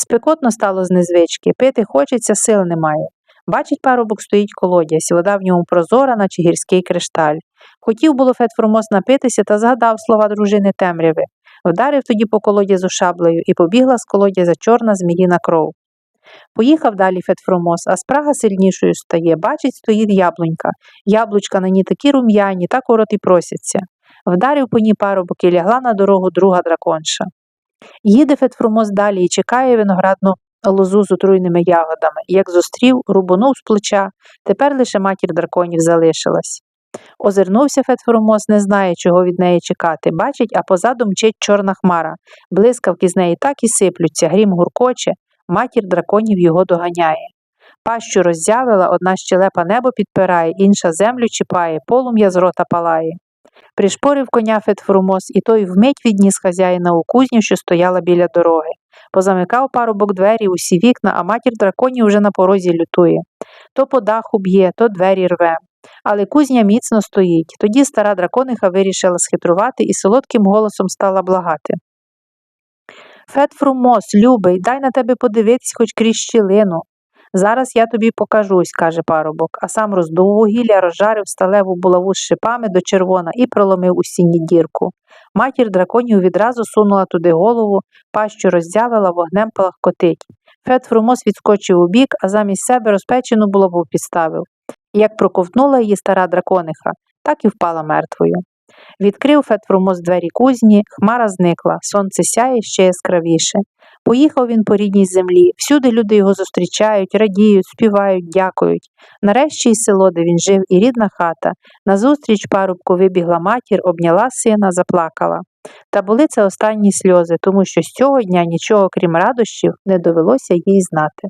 Спекотно стало з незвички, пити хочеться, сил немає. Бачить, парубок стоїть колодязь, вода в ньому прозора, наче гірський кришталь. Хотів було Фетформос напитися та згадав слова дружини темряви. Вдарив тоді по колодязу шаблею і побігла з колодязя чорна зміїна кров. Поїхав далі Фетфромос, а спрага сильнішою стає. Бачить, стоїть яблунька. Яблучка на ній такі рум'яні, так у рот і просяться. Вдарив по ній парубок і лягла на дорогу друга драконша. Їде Фетфромос далі і чекає виноградну лозу з отруйними ягодами. Як зустрів, рубанув з плеча, тепер лише матір драконів залишилась. Озирнувся Фетфромос, не знає, чого від неї чекати. Бачить, а позаду мчить чорна хмара. Блискавки з неї так і сиплються, грім гуркоче, матір драконів його доганяє. Пащу роззявила, одна щелепа небо підпирає, інша землю чіпає, полум'я з рота палає. Пришпорив коня Фетфрумос, і той вмить відніс хазяїна у кузню, що стояла біля дороги. Позамикав парубок двері, усі вікна, а матір драконів уже на порозі лютує. То по даху б'є, то двері рве. Але кузня міцно стоїть. Тоді стара дракониха вирішила схитрувати і солодким голосом стала благати. Фетфрумос, любий, дай на тебе подивитись хоч крізь щілину. Зараз я тобі покажусь, каже парубок, а сам роздув вугілля, розжарив сталеву булаву з шипами до червона і проломив у стіні дірку. Матір драконів відразу сунула туди голову, пащу роззявила, вогнем палахкотить. Фетфрумос відскочив у бік, а замість себе розпечену булаву підставив. Як проковтнула її стара дракониха, так і впала мертвою. Відкрив Фетфрумос двері кузні, хмара зникла, сонце сяє ще яскравіше. Поїхав він по рідній землі, всюди люди його зустрічають, радіють, співають, дякують. Нарешті й село, де він жив, і рідна хата. Назустріч парубку вибігла матір, обняла сина, заплакала. Та були це останні сльози, тому що з цього дня нічого, крім радощів, не довелося їй знати.